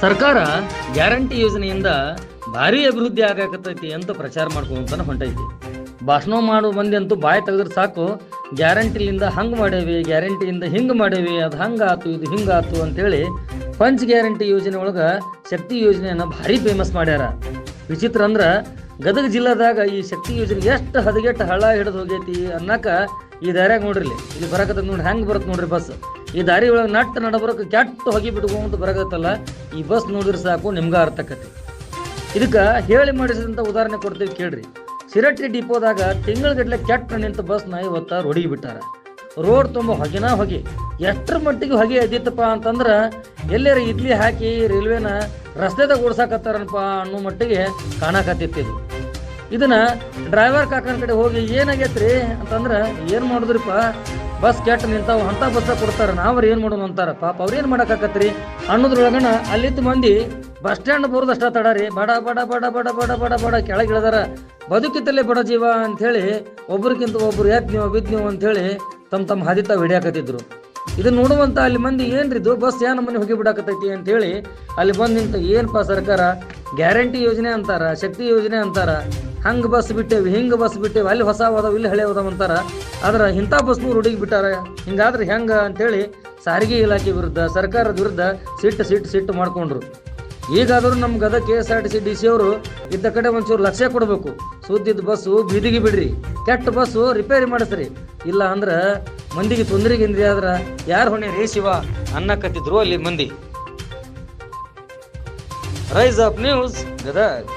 ಸರ್ಕಾರ ಗ್ಯಾರಂಟಿ ಯೋಜನೆಯಿಂದ ಭಾರಿ ಅಭಿವೃದ್ಧಿ ಆಗಾಕತ್ತೈತಿ ಅಂತ ಪ್ರಚಾರ ಮಾಡ್ಕೊಂತಾನೆ ಹೊಂಟೈತಿ. ಭಾಷಣ ಮಾಡುವ ಮಂದಿ ಅಂತೂ ಬಾಯಿ ತೆಗೆದ್ರೆ ಸಾಕು, ಗ್ಯಾರಂಟಿಲಿಂದ ಹಂಗೆ ಮಾಡೇವಿ ಗ್ಯಾರಂಟಿಯಿಂದ ಹಿಂಗೆ ಮಾಡೇವಿ ಅದು ಹಂಗಾತು, ಇದು ಹಿಂಗಾತು ಅಂತೇಳಿ ಪಂಚ್ ಗ್ಯಾರಂಟಿ ಯೋಜನೆ ಒಳಗೆ ಶಕ್ತಿ ಯೋಜನೆಯನ್ನು ಭಾರಿ ಫೇಮಸ್ ಮಾಡ್ಯಾರ. ವಿಚಿತ್ರ ಅಂದ್ರೆ ಗದಗ ಜಿಲ್ಲಾದಾಗ ಈ ಶಕ್ತಿ ಯೋಜನೆ ಎಷ್ಟು ಹದಗೆಟ್ಟು ಹಳ್ಳ ಹಿಡಿದು ಹೋಗೈತಿ ಅನ್ನಕ ಈ ದಾರ್ಯಾಗ ನೋಡ್ರಿ ಇಲ್ಲಿ. ಬರಕತ್ತ ನೋಡಿ ಹೆಂಗೆ ಬರುತ್ತೆ ನೋಡ್ರಿ ಬಸ್. ಈ ದಾರಿ ಒಳಗೆ ನಟ್ಟು ನಡಬರಕ್ಕೆ ಕೆಟ್ಟ ಹೊಗೆ ಅಂತ ಬರಕತ್ತಲ್ಲ, ಈ ಬಸ್ ನೋಡಿದ್ರೆ ಸಾಕು, ನಿಮ್ಗೆ ಅರ್ಥ ಆಕತಿ ಇದಕ್ಕೆ ಹೇಳಿ ಮಾಡಿಸಿದಂಥ ಉದಾಹರಣೆ ಕೊಡ್ತೀವಿ ಕೇಳ್ರಿ. ಸಿರಟ್ಟಿ ಡಿಪೋದಾಗ ತಿಂಗಳಗಟ್ಲೆ ಕೆಟ್ಟ ನಿಂತ ಬಸ್ನ ಇವತ್ತ ರೋಡಿಗೆ ಬಿಟ್ಟಾರ. ರೋಡ್ ತುಂಬ ಹೊಗೆನ ಹೊಗೆ. ಎಷ್ಟರ ಮಟ್ಟಿಗೆ ಹೊಗೆ ಎದ್ದಿತ್ತಪ್ಪ ಅಂತಂದ್ರೆ, ಎಲ್ಲರ ಇಡ್ಲಿ ಹಾಕಿ ರೈಲ್ವೆನ ರಸ್ತೆದಾಗ ಓಡ್ಸಾಕತ್ತಾರನಪ್ಪ ಅನ್ನೋ ಮಟ್ಟಿಗೆ ಕಾಣಕತ್ತಿತ್ತು ಇದು. ಇದನ್ನ ಡ್ರೈವರ್ ಕಾಕನ ಕಡೆ ಹೋಗಿ ಏನಾಗೈತ್ರಿ ಅಂತಂದ್ರೆ, ಏನು ಮಾಡಿದ್ರಿಪ್ಪ? ಬಸ್ ಕೆಟ್ಟ ನಿಂತಾವ, ಅಂತ ಬಸ್ಸ ಕೊಡ್ತಾರ. ನಾವ್ರ ಏನ್ ಮಾಡೋಣ ಅಂತಾರ? ಪಾಪ ಅವ್ರು ಏನು ಮಾಡಕ್ಕಾಕತ್ರಿ? ಅನ್ನೋದ್ರೊಳಗಣ ಅಲ್ಲಿದ್ದ ಮಂದಿ ಬಸ್ ಸ್ಟ್ಯಾಂಡ್ ಬರೋದಷ್ಟ ತಡಾರಿ. ಬಡ ಬಡ ಬಡ ಬಡ ಬಡ ಬಡ ಬಡ ಕೆಳಗೆ ಇಳಿದಾರ. ಬದುಕಿತ್ತಲ್ಲೇ ಬಡ ಜೀವ ಅಂಥೇಳಿ ಒಬ್ರಿಗಿಂತ ಒಬ್ರು ಯಾಕೆ ನೀವು ಬಿದ್ ನೀವು ಅಂಥೇಳಿ ತಮ್ಮ ತಮ್ಮ ಹಾದಿ ತಾವು ಹಿಡಿಯಾಕತ್ತಿದ್ರು. ಇದನ್ನ ನೋಡುವಂತ ಅಲ್ಲಿ ಮಂದಿ ಏನ್ರಿ ಇದು? ಬಸ್ ಯಾ ನಮ್ಮನೆ ಹೋಗಿ ಬಿಡಾಕತೈತಿ ಅಂತೇಳಿ ಅಲ್ಲಿ ಬಂದು ನಿಂತ ಏನಪ್ಪ ಸರ್ಕಾರ? ಗ್ಯಾರಂಟಿ ಯೋಜನೆ ಅಂತಾರ, ಶಕ್ತಿ ಯೋಜನೆ ಅಂತಾರ. ಹಂಗೆ ಬಸ್ ಬಿಟ್ಟೇವಿ, ಹಿಂಗೆ ಬಸ್ ಬಿಟ್ಟೇವಿ, ಅಲ್ಲಿ ಹೊಸ ಹೋದವು ಇಲ್ಲಿ ಹಳೆ ಹೋದವು ಅಂತಾರೆ. ಆದ್ರೆ ಇಂಥ ಬಸ್ನು ರೂಢಿಗೆ ಬಿಟ್ಟಾರೆ. ಹಿಂಗಾದ್ರೆ ಹೆಂಗ ಅಂತೇಳಿ ಸಾರಿಗೆ ಇಲಾಖೆ ವಿರುದ್ಧ, ಸರ್ಕಾರದ ವಿರುದ್ಧ ಸಿಟ್ಟು ಸಿಟ್ಟು ಸಿಟ್ಟು ಮಾಡ್ಕೊಂಡ್ರು. ಈಗಾದರೂ ನಮ್ಮ Gadag K S R T C D C ಅವರು ಇದ್ದ ಕಡೆ ಒಂಚೂರು ಲಕ್ಷ್ಯ ಕೊಡಬೇಕು. ಸುದ್ದಿದ್ದ ಬಸ್ಸು ಬೀದಿಗೆ ಬಿಡ್ರಿ. ಕೆಟ್ಟ ಬಸ್ಸು ರಿಪೇರಿ ಮಾಡಿಸ್ರಿ. ಇಲ್ಲ ಅಂದ್ರೆ ಮಂದಿಗೆ ತೊಂದರೆಗೆ ಇಂದ್ರಿ ಆದ್ರೆ ಯಾರು ಹೊಣೆ? ರೇ ಶಿವ ಅನ್ನಕತ್ತಿದ್ರು ಅಲ್ಲಿ ಮಂದಿ. Rise up news Gadag.